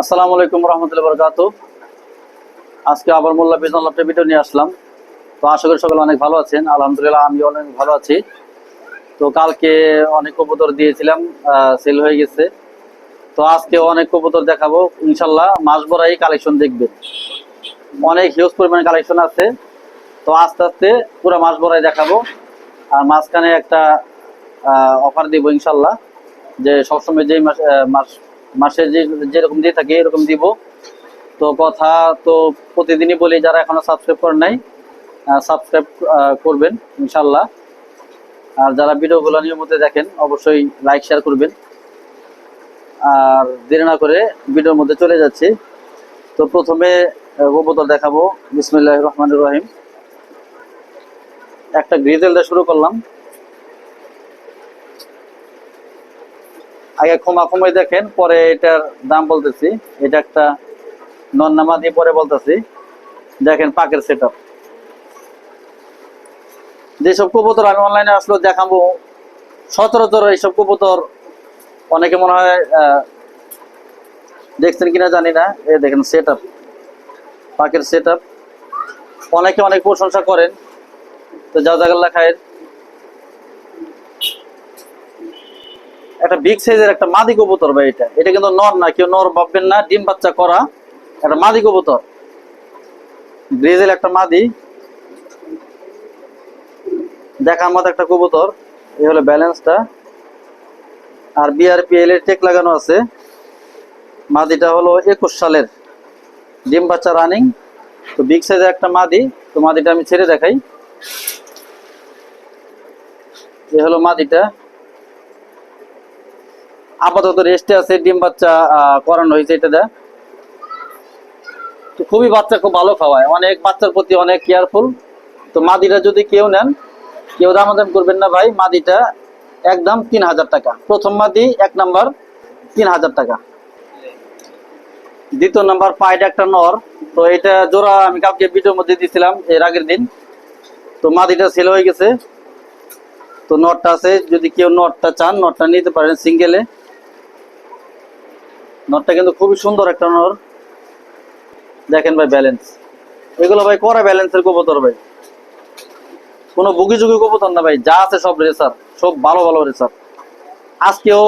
আসসালামু আলাইকুম রহমতুল্লাহ বরকাত। আজকে আবার মোল্লা বিজন লাভটা ভিডিও নিয়ে আসলাম। তো আশা করি সকলে অনেক ভালো আছেন। আলহামদুলিল্লাহ আমি অনেক ভালো আছি। তো কালকে অনেক কবুতর দিয়েছিলাম সেল হয়ে গেছে। তো আজকে অনেক কবুতর দেখাবো। ইনশাল্লাহ মাস ভরাই কালেকশন দেখবেন অনেক হিউজ পরিমাণে কালেকশন আছে। তো আস্তে আস্তে পুরো মাস ভরাই দেখাবো। আর মাঝখানে একটা অফার দিব ইনশাল্লাহ। যে সবসময় যেই মাস মাস মাসে যে যেরকম দিয়ে থাকি, এরকম দিব। তো কথা তো প্রতিদিনই বলি, যারা এখনও সাবস্ক্রাইব করেন নাই সাবস্ক্রাইব করবেন, ইনশাল্লাহ। আর যারা ভিডিওগুলো নিয়মিত দেখেন, অবশ্যই লাইক শেয়ার করবেন। আর দেরি না করে ভিডিওর মধ্যে চলে যাচ্ছি। তো প্রথমে কবুতর দেখাবো। বিসমিল্লাহ রহমান রহিম। একটা গ্রিজেল দিয়ে শুরু করলাম। আগে ক্ষমা ক্ষমাই দেখেন, পরে এটার দাম বলতেছি। এটা একটা নন নামা দিয়ে পরে বলতেছি। দেখেন পাকের সেট আপ যেসব কবুতর আমি অনলাইনে আসলে দেখাবো, সচরাচর এইসব কবুতর অনেকে মনে হয় দেখছেন কিনা জানি না। এ দেখেন সেট আপ পাকের সেট আপ অনেকে অনেক প্রশংসা করেন। তো যা জাগাল্লা খায়ের। একটা বিগ সাইজের একটা মাদি কবুতর ভাই এটা। এটা কিন্তু নর না, কেউ নর ভাববেন না, ডিম বাচ্চা করা একটা মাদি কবুতর। গ্রেজেল একটা মাদি। দেখার মতো একটা কবুতর। এই হলো ব্যালেন্সটা। আর বিআরপিএল এর টেক লাগানো আছে। মাদিটা হলো একুশ সালের। ডিম বাচ্চা রানিং তো বিগ সাইজের একটা মাদি। তো মাদিটা আমি ছেড়ে দেখাই। এ হলো মাদিটা। আপাতত রেস্টে আছে, ডিম বাচ্চা করানো হয়েছে এটা দেয়। তো খুবই বাচ্চা, খুব ভালো খাওয়ায়। অনেক বাচ্চার প্রতি অনেক কেয়ারফুল তো মাদিটা যদি কেউ নেন, কেউ দামাদাম করবেন না ভাই, মাদিটা একদম তিন হাজার টাকা। প্রথম মাদি এক নাম্বার, তিন হাজার টাকা। দ্বিতীয় নাম্বার পাইড একটা নর। তো এটা জোড়া আমি কাউকে ভিডিওর মধ্যে দিয়েছিলাম এর আগের দিন। তো মাদিটা সেল হয়ে গেছে। তো নটটা আছে, যদি কেউ নটটা চান, নটটা নিতে পারেন সিঙ্গেলে নটটা কিন্তু খুবই সুন্দর একটা নর। দেখেন ভাই ব্যালেন্স এগুলো ভাই করা ব্যালেন্সের কবুতর ভাই। কোনো বুগি যুগি কবুতর না ভাই, যা আছে সব রেসার সব ভালো ভালো রেসার আজকেও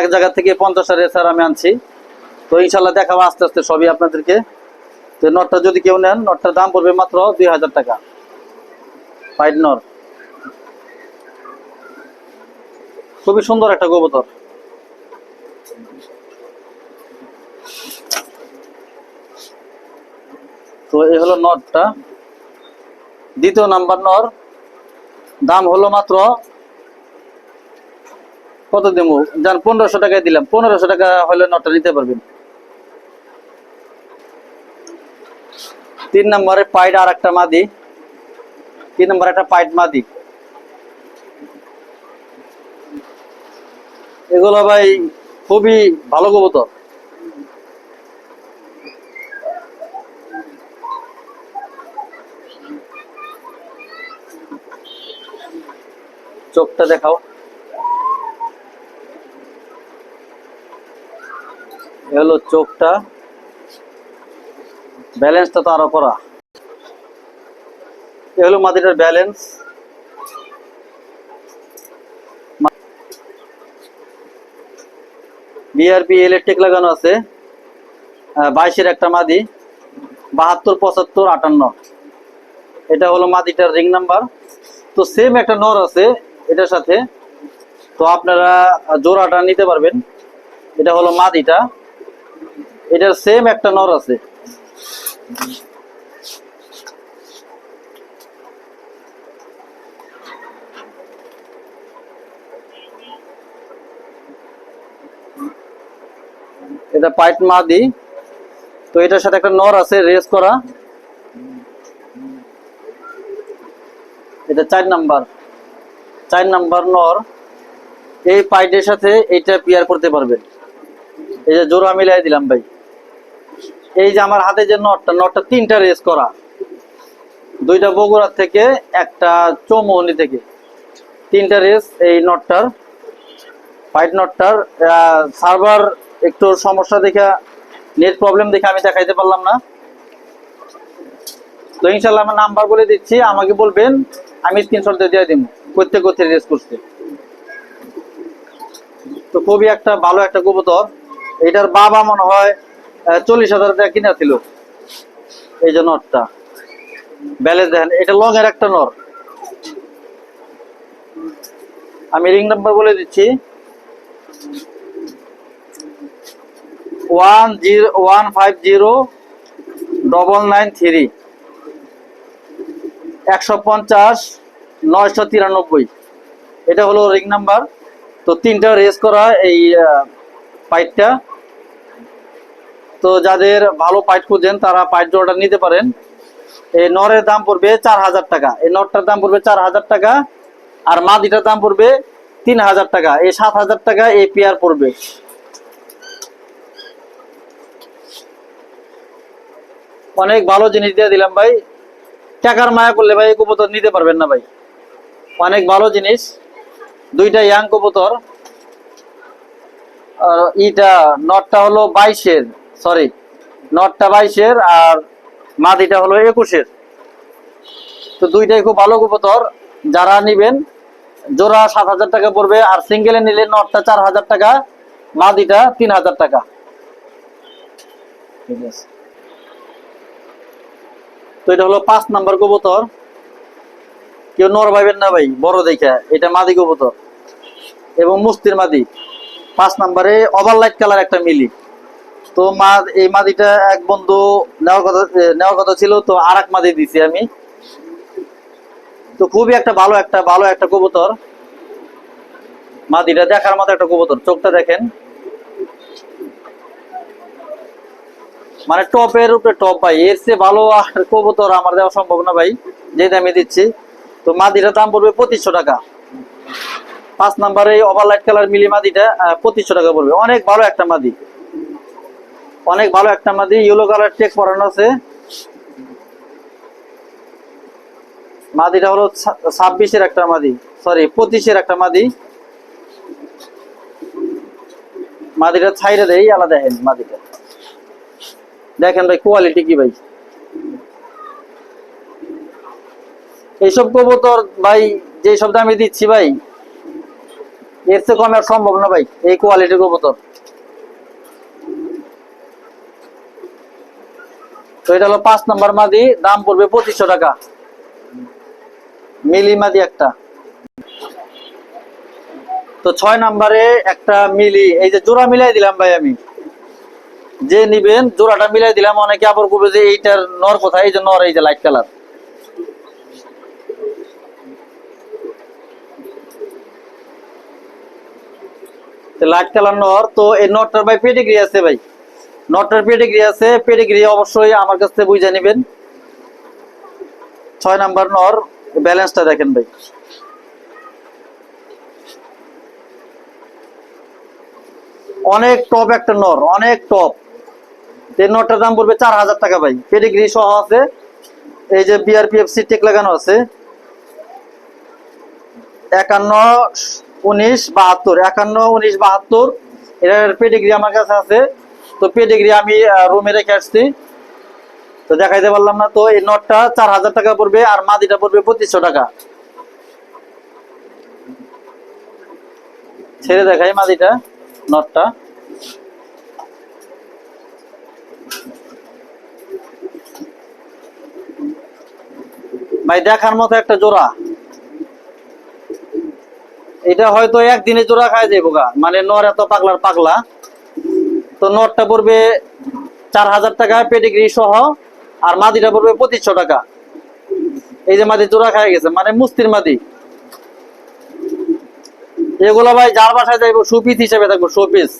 এক জায়গা থেকে পঞ্চাশটা রেসার আমি আনছি। তো ইনশাল্লাহ দেখাবো আস্তে আস্তে সবই আপনাদেরকে। তো নটটা যদি কেউ নেন, নটটার দাম পড়বে মাত্র দুই হাজার টাকা। ফাইড নর। খুবই সুন্দর একটা কবুতর। তো হলো নটটা। দ্বিতীয় নাম্বার নর, দাম হলো মাত্র কত দেবো যান পনেরোশো টাকায় দিলাম। পনেরোশো টাকা হলে নটটা নিতে পারবেন। তিন নম্বরে পাইট আর একটা মাদি। তিন নম্বরে একটা পাইড মাদি। এগুলো ভাই খুবই ভালো কবুতর। চোখটা দেখাও। হলো চোখটা। ব্যালেন্সটা তো আরও করা। এ হলো মাদিটার ব্যালেন্স। বিআরপি ইলেকট্রিক লাগানো আছে। বাইশের একটা মাদি। বাহাত্তর, পঁচাত্তর, আটান্ন। এটা হলো মাদিটার রিং নাম্বার তো সেম একটা নর আছে। এটার সাথে। তো আপনারা জোড়াটা নিতে পারবেন। এটা হলো মাদিটা। এটার সেম একটা নর আছে। এটা পাইট মাদি। তো এটার সাথে একটা নর আছে রেস করা। এটা চার নাম্বার। চার নাম্বার নর, এই পাইটের সাথে এইটা পেয়ার করতে পারবেন এই যে জোড়া মিলাই দিলাম ভাই। এই যে আমার হাতে যে নটটা নটটা তিনটা রেস করা। দুইটা বগুড়া থেকে, একটা চৌমোহনি থেকে। তিনটা রেস এই নটটার পাইট নটটার সার্ভার একটু সমস্যা দেখে নেট প্রবলেম দেখে আমি দেখাইতে পারলাম না। তো ইনশাল্লাহ আমার নাম্বার বলে দিচ্ছি, আমাকে বলবেন, আমি স্ক্রিনশট দিয়ে দিব। করতে করতে রেস করতে তো খুবই একটা ভালো একটা কবুতর। এটার বাবা মনে হয় চল্লিশ হাজার টাকা কিনা ছিল। এই যে নটটা। ব্যালেন্স দেখেন, এটা লং এর একটা নর আমি রিং নাম্বার বলে দিচ্ছি। One zero, one five zero, double nine three. একশো পঞ্চাশ নয়শো তিরানব্বই। এটা হলো রিং নাম্বার। তো তিনটা রেস করা এই পাইটটা তো যাদের ভালো পাইট খুঁজেন, তারা পাইট জোড়াটা নিতে পারেন। এই নরের দাম পড়বে চার হাজার টাকা। এই নরটার দাম পড়বে চার হাজার টাকা। আর মাদিটার দাম পড়বে তিন হাজার টাকা। এই সাত হাজার টাকা এই পেয়ার পড়বে। অনেক ভালো জিনিস দিয়ে দিলাম ভাই। টাকার মায়া করলে ভাই কবুতর নিতে পারবেন না ভাই। অনেক ভালো জিনিস। দুইটা ইয়াং কবুতর। আর ইটা নটটা হলো বাইশের সরি নটটা বাইশের আর মাদিটা হলো একুশের। তো দুইটাই খুব ভালো কবুতর। যারা নিবেন, জোড়া সাত হাজার টাকা পড়বে আর সিঙ্গেলে নিলে নটটা চার হাজার টাকা, মাদিটা তিন হাজার টাকা। ঠিক আছে। তো এটা হলো পাঁচ নাম্বার কবুতর। কেউ নর পাইবেন না ভাই, বড় দেখে। এটা মাদি কবুতর। এবং মুস্তির মাদি। পাঁচ নাম্বারে ওভার লাইট কালার একটা মিলি। তো মা এই মাদিটা এক বন্ধু নেওয়ার কথা নেওয়ার কথা ছিল, তো আর এক মাদি দিছি আমি। তো খুবই একটা ভালো একটা ভালো একটা কবুতর। মাদিটা দেখার মতো একটা কবুতর, চোখটা দেখেন। মানে টপের উপরে টপ ভাই, এর চেয়ে ভালো আর কবুতর আমার দেওয়া সম্ভব না ভাই যেটা আমি দিচ্ছি। তো মাদিটার দাম পড়বে পঁচিশশো টাকা। পাঁচ নাম্বারে ওভার লাইট কালার মিলি মাদিটা পঁচিশশো টাকা পড়বে। অনেক ভালো একটা মাদি। অনেক ভালো একটা মাদি। ইয়েলো কালার চেক পরানো আছে। মাদিটা হলো ছাব্বিশের একটা মাদি। সরি পঁচিশের একটা মাদি। মাদিটা ছাইরে দেয় আলাদা দেখেন মাদিটা। দেখেন ভাই কোয়ালিটি কি ভাই? এইসব কবুতর ভাই, যে সব দামে দিচ্ছি ভাই, এর চেয়ে কমে সম্ভব না ভাই, এই কোয়ালিটির কবুতর। তো এটা হলো পাঁচ নাম্বার মাদি, দাম পড়বে পঁচিশশো টাকা। মিলি মাদি একটা। তো ছয় নাম্বারে একটা মিলি, এই যে জোড়া মিলাই দিলাম ভাই আমি। যে নিবেন, জোড়াটা মিলাই দিলাম, অনেকে আবার করবে যে এইটার নর কোথায়? এই যে নর, এই যে লাইট কালার লাইট কালার নর, তো এই নটটার ভাই পেডিগ্রি আছে ভাই। নটটার পেডিগ্রি আছে পেডিগ্রি অবশ্যই আমার কাছ বুঝে নেবেন। ছয় নাম্বার নর ব্যালেন্সটা দেখেন ভাই। অনেক টপ একটা নর, অনেক টপ এই নটটার দাম পড়বে চার হাজার টাকা ভাই। পেডিগ্রি সহ আছে। এই যে বিআরপিএফসি টেক লাগানো আছে। একান্ন উনিশ বাহাত্তর, একান্ন, উনিশ বাহাত্তর। এটার পেডিগ্রি আমার কাছে আছে। তো পেডিগ্রি আমি রুমে রেখে আসছি। তো দেখাইতে পারলাম না, তো এই নটটা চার হাজার টাকা পড়বে আর মাদিটা পড়বে পঁচিশশো টাকা। ছেড়ে দেখাই মাদিটা নটটা ভাই, দেখার মতো একটা জোড়া। এটা হয়তো একদিনে জোড়া খায় যাব গা মানে নর এত পাগলার পাগলা। তো নটটা পড়বে চার হাজার টাকা পেডিগ্রি সহ, আর মাদিটা পড়বে পঁচিশশো টাকা। এই যে মাদি জোড়া খায় গেছে মানে মুস্তির মাদি। এগুলো ভাই যার বাসায় যাইবো, শোপিস হিসেবে থাকব, শোপিস।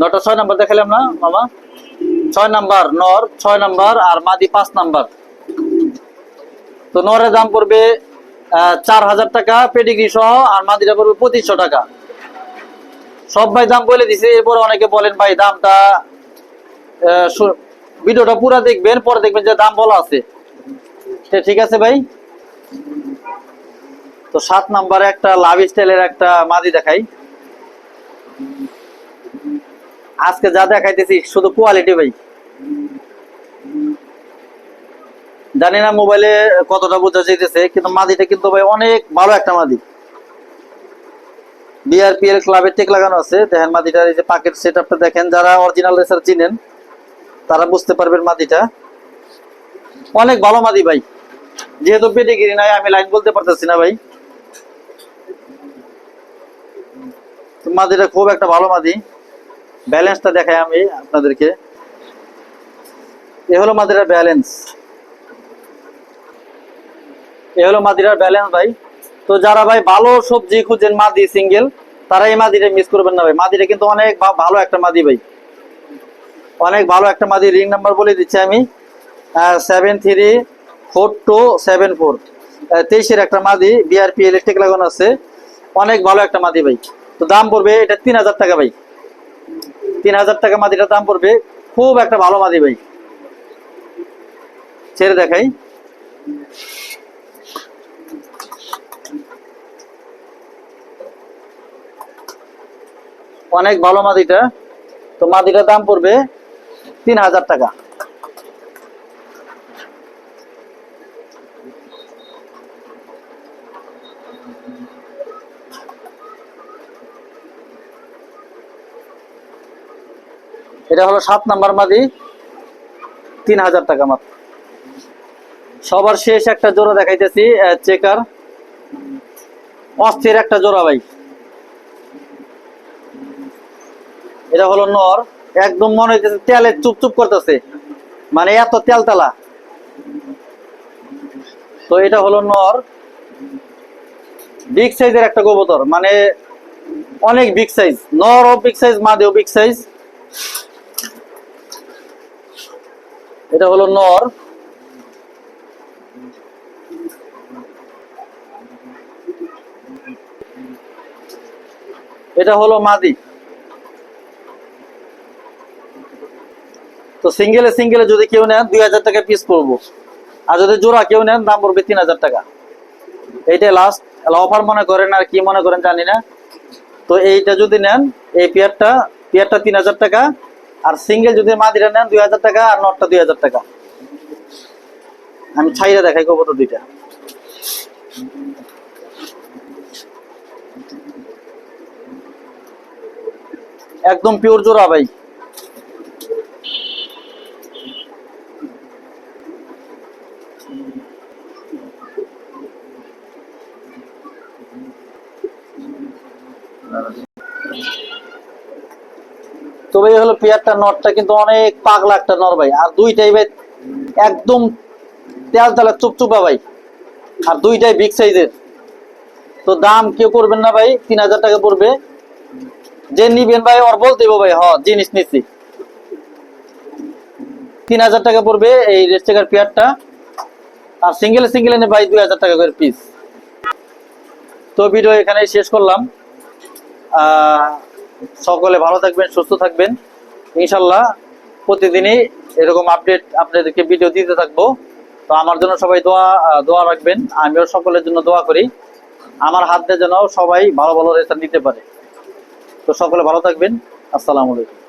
নটা ছয় নাম্বার দেখালাম না, মামা? ছয় নাম্বার, নর, ছয় নাম্বার, আর মাদি পাঁচ নাম্বার। তো নরের দাম পড়বে চার হাজার টাকা পেডিগ্রি সহ, আর মাদিটা পড়বে পঁচিশশো টাকা। সব ভাই দাম বলে দিছে, এরপর অনেকে বলেন, ভাই, দামটা ভিডিওটা পুরো দেখবেন, পরে দেখবেন যে দাম বলা আছে। ঠিক আছে ভাই? তো সাত নাম্বারে একটা লাভ স্টাইলের একটা মাদি দেখাই। আজকে যা দেখাইতেছি, শুধু কোয়ালিটি ভাই। জানি না মোবাইলে কতটা বোঝা যেতেছে কিন্তু মাদিটা কিন্তু ভাই অনেক ভালো একটা মাদি। বিআরপিএল ক্লাবের টেক লাগানো আছে, দেখেন মাদিটার এই যে পাকেট সেট আপটা দেখেন, যারা অরিজিনাল রেসার চিনেন, তারা বুঝতে পারবেন মাদিটা। অনেক ভালো মাদি ভাই। যেহেতু পেটিগিরি নাই, আমি লাইন বলতে পারতেছি না ভাই। মাদিটা খুব একটা ভালো মাদি। ব্যালেন্সটা দেখাই আমি আপনাদেরকে। এ হলো মাদিরার ব্যালেন্স এ হলো মাদিরার ব্যালেন্স ভাই। তো যারা ভাই ভালো সবজি খুঁজেন, মাদি সিঙ্গেল তারা এই মাদিটা মিস করবেন না ভাই। মাদিটা কিন্তু অনেক ভালো একটা মাদি ভাই। অনেক ভালো একটা মাদি। রিং নাম্বার বলে দিচ্ছি আমি। Seven three four two seven four তেইশের একটা মাদি বিআরপি ইলেকট্রিক লাগানো আছে। অনেক ভালো একটা মাদি ভাই। তো দাম পড়বে, এটা তিন হাজার টাকা ভাই। তিন হাজার টাকা মাদিটার দাম পড়বে, খুব একটা ভালো মাদি ভাই। ছেড়ে দেখাই। অনেক ভালো মাদিটা। তো মাদিটার দাম পড়বে তিন হাজার টাকা। এটা হলো সাত নাম্বার মাদি, তিন হাজার টাকা মাত্র। সবার শেষ একটা জোড়া দেখাইতেছি চেকার। অস্থির একটা জোড়া ভাই। এটা হলো নর। একদম মনে হইতেছে তেলে চুপচুপ করতেছে। মানে এত তেলতালা। তো এটা হলো নর। বিগ সাইজের একটা কবুতর মানে অনেক বিগ সাইজ নর ও বিগ সাইজ মাদেও বিগ সাইজ এটা হলো নর। এটা হলো মাদি। তো সিঙ্গেলে সিঙ্গেলে যদি কেউ নেন দুই হাজার টাকা পিস পড়ব আর যদি জোড়া কেউ নেন, দাম পড়বে তিন হাজার টাকা। এইটাই লাস্ট অফার মনে করেন আর কি মনে করেন জানি না। তো এইটা যদি নেন, এই পেয়ারটা পেয়ারটা তিন হাজার টাকা। আর সিঙ্গেল যদি মাদিরা নেন, দুই হাজার টাকা। আর নটটা দুই হাজার টাকা। আমি ছাইরা দেখাই কবুতর দুইটা। একদম পিওর জোড়া ভাই। তবে এই হলো পেয়ারটা, নটটা কিন্তু অনেক পাগলা একটা নর ভাই। আর দুইটাই ভাই, একদম তেল তেলা চুপচুপা ভাই। আর দুইটাই বিগ সাইজের তো দাম কেউ করবেন না ভাই, তিন হাজার টাকা পড়বে। যে নিবেন ভাই, ওর বলতে ভাই, হ, জিনিস নিচ্ছি তিন হাজার টাকা পড়বে এই রেস্টেকার পেয়ারটা। আর সিঙ্গেল সিঙ্গেল এনে ভাই দুই হাজার টাকা করে পিস তো ভিডিও এখানে শেষ করলাম। সকলে ভালো থাকবেন, সুস্থ থাকবেন। ইনশাল্লাহ প্রতিদিনই এরকম আপডেট আপনাদেরকে ভিডিও দিতে থাকব। তো আমার জন্য সবাই দোয়া দোয়া রাখবেন। আমিও সকলের জন্য দোয়া করি। আমার হাত যেন সবাই ভালো ভালো রেসার নিতে পারে। তো সকলে ভালো থাকবেন। আসসালামু আলাইকুম।